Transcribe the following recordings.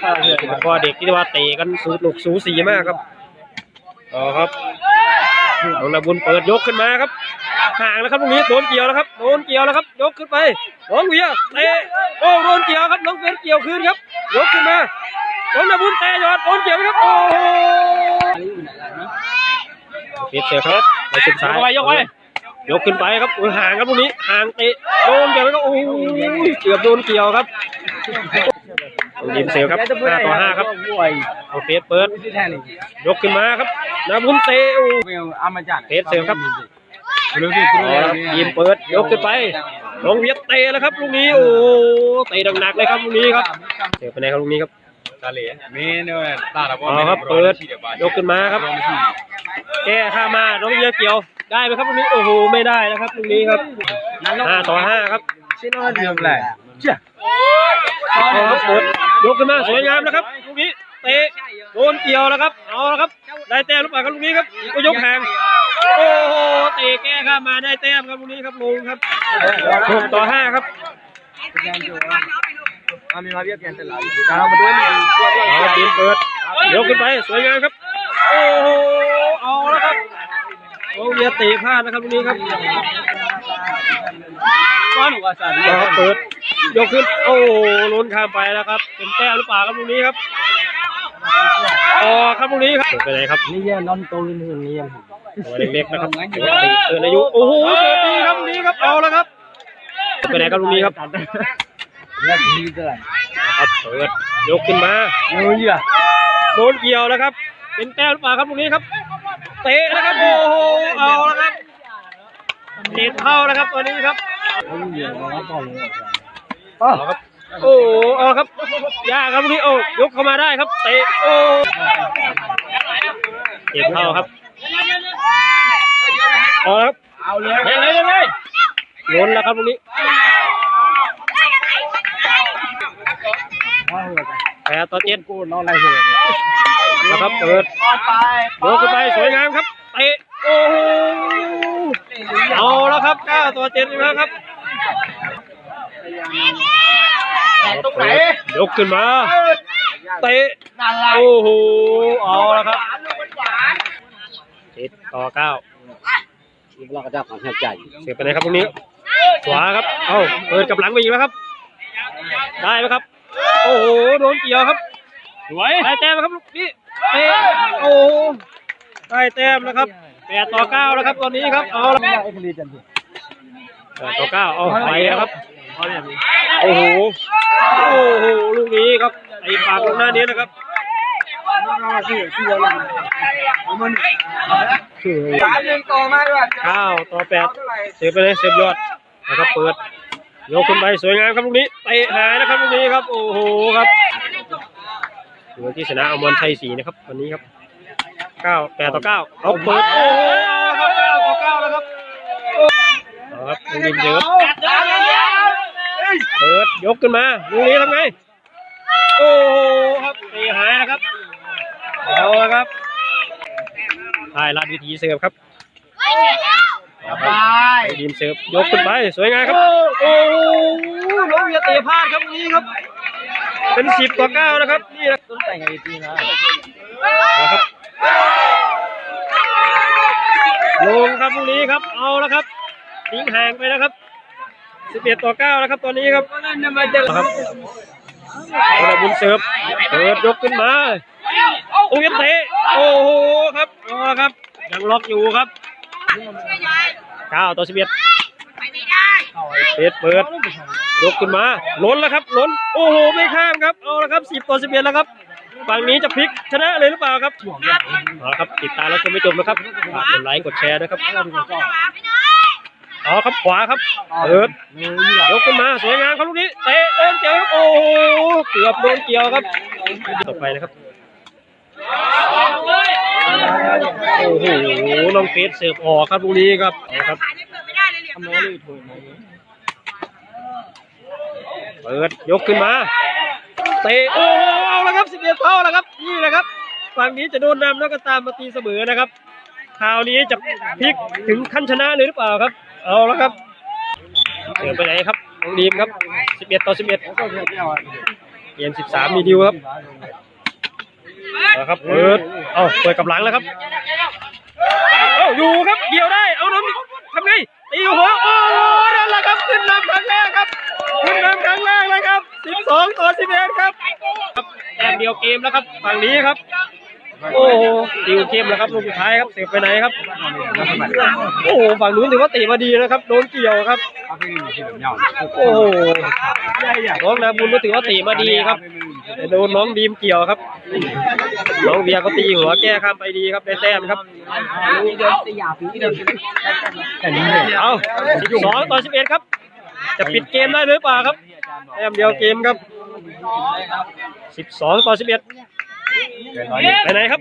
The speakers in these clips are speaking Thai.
แล้วก็เด็กที่ว่าเตะกันสูหนุกสูสีมากครับต่อครับน้องนาบุญเปิดยกขึ้นมาครับห่างแล้วครับตรงนี้โดนเกี่ยวแล้วครับโดนเกี่ยวแล้วครับ ยกขึ้นไปน้องเวียเตะโอ้โดนเกี่ยวครับน้องเฟียนเกี่ยวคืนครับ ยกขึ้นมาน้องนาบุญเตะยอดโดนเกี่ยวไหมครับโอ้โหเฟียนเสียครับไปสุดท้ายยกไว้ยกไว้ยกขึ้นไปครับโอ้ยห่างครับตรงนี้ห่างเตะโดนเกี่ยวแล้วก็โอ้ยเกือบโดนเกี่ยวครับ ยิมเซลครับห้าต่อห้าครับเอาเฟสเปิด ยกขึ้นมาครับนาบุญเตะโอ้เฟสเซลครับเอาละครับยิมเปิด ยกขึ้นไปน้องเวียดเตะแล้วครับลูกนี้โอ้เตะหนักๆเลยครับลูกนี้ครับเสียไปไหนครับลูกนี้ครับเอาครับเปิดยกขึ้นมาครับ แก้ข้ามาน้องเวียเกี่ยวได้ไหมครับลูกนี้โอ้โหไม่ได้นะครับลูกนี้ครับห้าต่อห้าครับเอาครับเปิดยกขึ้นมาสวยงามนะครับลูกนี้เตะโดนเกี่ยวแล้วครับเอาละครับ ได้แต้มหรือเปล่าครับลูกนี้ครับก็ยกห่างโอ้โหเตะแก้ข้ามมาได้แต้มครับลูกนี้ครับลงครับหกต่อห้าครับเอาทีมเปิดยกขึ้นไปสวยงามครับ โอ้โหเอาแล้วครับโอ้เวียเตะพลาดนะครับลูกนี้ครับเอาครับเปิด ยกขึ้น โอ้โหล้นข้ามไปแล้วครับ เป็นแต้มหรือเปล่าครับลูกนี้ครับอ๋อครับลูกนี้ครับไปไหนครับนี่ยังนอนตัวนึงนี่ยังตัวเล็กๆนะครับปกติเกินอายุโอ้โหเกิดดีครับลูกนี้ครับเอาแล้วครับไปไหนครับลูกนี้ครับเนี่ยดีเท่าไหร่ครับเปิดยกขึ้นมาโอ้ยอะโดนเกี่ยวแล้วครับ เป็นแต้มหรือเปล่าครับลูกนี้ครับ เตะนะครับโอ้โหเอาแล้วครับเตะเข้าแล้วครับตัวนี้ครับโอ้ยอะแล้วก็เลยเอาครับโอ้โหเอาครับยากครับลูกนี้โอ้ยกเข้ามาได้ครับเตะโอ้เตะเข้าครับเอาละครับเอาเลยเลยเลยเลยล้นแล้วครับลูกนี้ว้าวแปดต่อเจ็ดกูนอนอะไรเหรอนะครับเปิดไปโยกขึ้นไปสวยงามครับเตะโอ้โหเอาแล้วครับเก้าต่อเจ็ดอีกแล้วครับ เปิดยกขึ้นมา เตะ โอ้โห เอาแล้วครับเจ็ดต่อเก้าอีกแล้วก็จะความเข้าใจเสียบไปไหนครับตรงนี้ ขวาครับ เอ้า เปิดกลับหลังไปอีกแล้วครับ ได้ไหมครับ โอ้โห โดนเกี่ยวครับสวยได้แต้มแล้วครับลูกนี่เตะโอ้โหได้แต้มแล้วครับแปดต่อเก้าแล้วครับตอนนี้ครับ เอาละไม่ได้เอ็กซ์ลีจันทีแปดต่อเก้าเอาไปแล้วครับ โอ้โห โอ้โห ลูกนี้ครับไอ้ปากลงหน้านี้นะครับชื่อชื่ออะไรมันคือสามหนึ่งต่อมาด้วยเก้าต่อแปดเสียบไปเลยเสียบยอดนะครับเปิดยกขึ้นไปสวยงามครับลูกนี้เตะหายนะครับลูกนี้ครับ โอ้โหครับถือว่าที่ชนะอมรชัยศรีนะครับวันนี้ครับเก้าแปดต่อเก้าเอาเปิดโอ้โหครับเก้าต่อเก้าแล้วครับเอาครับลูกดิมเยอะ เปิดยกขึ้นมาลูกนี้ทำไง โอ้โหครับตีหายนะครับเอาละครับถ่ายลาดวิธีเสิร์ฟครับไปทีมเสิร์ฟยกขึ้นไปสวยงามครับ โอ้โหน้องเวียเตะพลาดครับลูกนี้ครับ เป็นสิบต่อเก้านะครับ นี่นะต้นแต่งไอ้ตีนะนะครับลงครับลูกนี้ครับ เอาแล้วครับทิ้งห่างไปนะครับ สิบเอ็ดต่อเก้านะครับตอนนี้ครับนั่นมาจะครับโอ้บุญเสิร์ฟเปิดยกขึ้นมาโอ้ยเตะโอ้โหครับเอาละครับยังล็อกอยู่ครับเก้าต่อสิบเอ็ดเปิดเปิดยกขึ้นมาล้นแล้วครับล้นโอ้โหไม่ข้ามครับเอาละครับสิบต่อสิบเอ็ดแล้วครับฝั่งนี้จะพลิกชนะเลยหรือเปล่าครับเอาละครับติดตามแล้วชมไม่จบนะครับฝากกดไลค์กดแชร์นะครับ เอครับขวาครับเปิดยกขึ้นมาสวยงามครับลูกนี้เตะโดนเกี่ยวครับโอ้โหเกือบโดนเกี่ยวครับต่อไปนะครับโอ้โหน้องเฟสเสิร์ฟออกครับลูกนี้ครับเอาครับเปิดยกขึ้นมาเตะโอ้โหเอาละครับสิบเอ็ดเท่าแล้วครับนี่แหละครับฝั่งนี้จะโดนนำแล้วก็ตามมาตีเสมอนะครับ คราวนี้จะพลิกถึงขั้นชนะเลยหรือเปล่าครับ เอาและครับเสือไปไหนครับน้องดีมครับ 11 ต่อ 11เกมสิบสามมีดิวครับนะครับเปิดเอาเปิดกับหลังแล้วครับเอาอยู่ครับเกี่ยวได้ เอาน้ำทำไงตีหัวโอ้โหนั่นแหละครับขึ้นนำครั้งแรกครับขึ้นนำครั้งแรกเลยครับสิบสองต่อสิบเอ็ดครับครับแต้มเดียวเกมแล้วครับฝั่งนี้ครับ โอ้โหดิวเกมแล้วครับลูกสุดท้ายครับเสียบไปไหนครับ โอ้โหฝั่งนู้นถือว่าตีมาดีนะครับโดนเกี่ยวครับ โอ้โหน้องนาบุญก็ถือว่าตีมาดีครับแต่โดนน้องดีมเกี่ยวครับ น้องเบียร์ก็ตีหัวแก้ข้ามไปดีครับได้แต้มครับเอาสองต่อสิบเอ็ดครับ จะปิดเกมได้หรือเปล่าครับแต้มเดียวเกมครับสิบสองต่อสิบเอ็ด ไปไหนครับ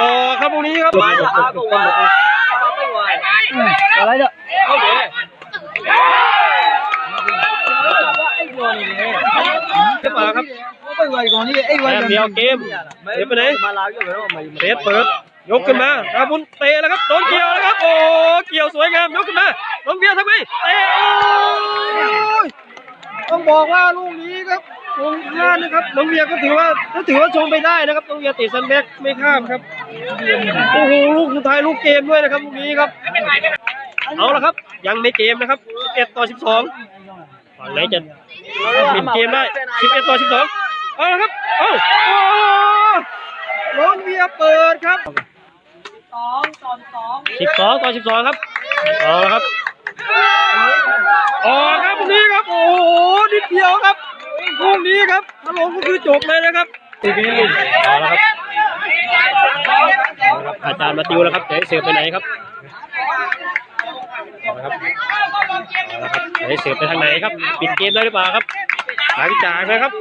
อ๋อครับตรงนี้ครับอะไรเด้อหรือเปล่าครับไปไวก่อนนี่ไอ้ไวแต้มเดียวเกมเสียไปไหนเซตเปิด ยกขึ้นมาอาบุญเตะแล้วครับโดนเกี่ยวแล้วครับ โอ้เกี่ยวสวยงามยกขึ้นมาน้องเบียร์ทำไมเตะโอ้ยต้องบอกว่าลูกนี้ครับ ชงพลาดนะครับน้องเบียก็ถือว่าก็ถือว่าชงไปได้นะครับน้องเบียเตะซันแบ็กไม่ข้ามครับโอ้โหลูกสุดท้ายลูกเกมด้วยนะครับลูกนี้ครับเอาละครับ ยังในเกมนะครับ11ต่อ 12ฝั่งไหนจะปิดเกมได้ 11 ต่อ 12 เอาละครับ เอาโอ้น้องเบียเปิดครับ12ต่อ 12 ครับ เอาละครับ ออกครับลูกนี้ครับ โอ้โห นิดเดียวครับ ลูกนี้ครับถ้าลงก็คือจบเลยนะครับเอาละครับเอาละครับอาจารย์มาติวแล้วครับจะให้เสือไปไหนครับเอาละครับเอาละครับจะให้เสือไปทางไหนครับ ปิดเกมได้หรือเปล่าครับ หลังจากนะครับ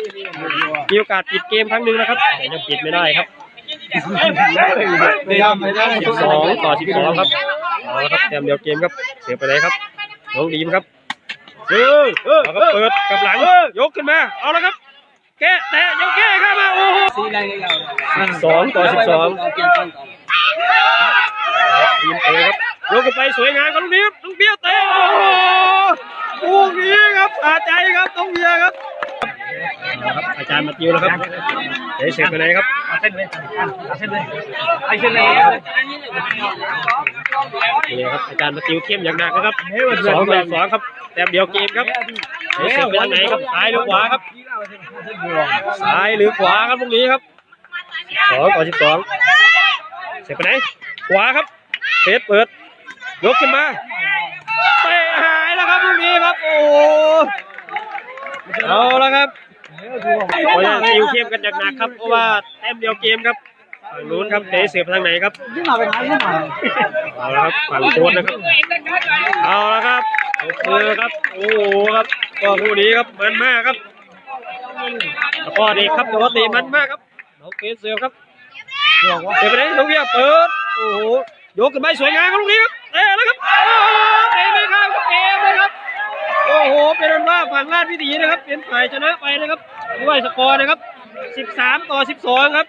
มีโอกาสปิดเกมครั้งหนึ่งนะครับแต่ยังปิดไม่ได้ครับสิบสองต่อสิบสองครับเอาละครับแต้มเดียวเกมครับ เสียไปไหนครับน้องดีมครับ เออเออเปิดกับหลังยกขึ้นมา เอาละครับ แกะแตะยกแก้เข้ามาโอ้โหสิบสองต่อสิบสองทีมเตะครับยกขึ้นไปสวยงามครับลูกนี้ครับน้องเบียร์เตะโอ้โหลูกนี้ครับสาใจครับน้องเบียร์ครับเอาละครับอาจารย์มาติวแล้วครับเดี๋ยวเสียไปไหนครับเส้นเลยเส้นเลยไอ้เส้นเลยนี่ครับอาจารย์มาติวเข้มอย่างหนักนะครับสองต่อสองครับแต้มเดียวเกมครับเดี๋ยวเสียบไปทางไหนครับซ้ายหรือขวาครับซ้ายหรือขวาครับตรงนี้ครับสองต่อสิบสองเสียบไปไหนขวาครับเฟสเปิด ยกขึ้นมาเตะหายแล้วครับตรงนี้ครับโอ้โหเอาละครับเพราะว่าติวเข้มกันอย่างหนักครับเพราะว่าแต้มเดียวเกมครับฝั่งนู้นครับเตะเสียบไปทางไหนครับที่มาเป็นอะไรที่มาเอาละครับฝั่งโค้ดนะครับเอาละครับ ตบมือครับ โอ้โหครับก็คู่นี้ครับมันมากครับแล้วก็เด็กครับแต่ว่าตีมันมากครับน้องเกสเสือครับเดี๋ยวไปไหนน้องเวียเปิด โอ้โหยกขึ้นไปสวยงามครับลูกนี้ครับเตะแล้วครับโอ้โหเตะไม่ข้ามครับเกมเลยครับ โอ้โห เป็นอนว่าฝั่งราชวิถีนะครับ เป็นฝ่ายชนะไปนะครับ ด้วยสกอร์นะครับ 13 ต่อ 12 ครับ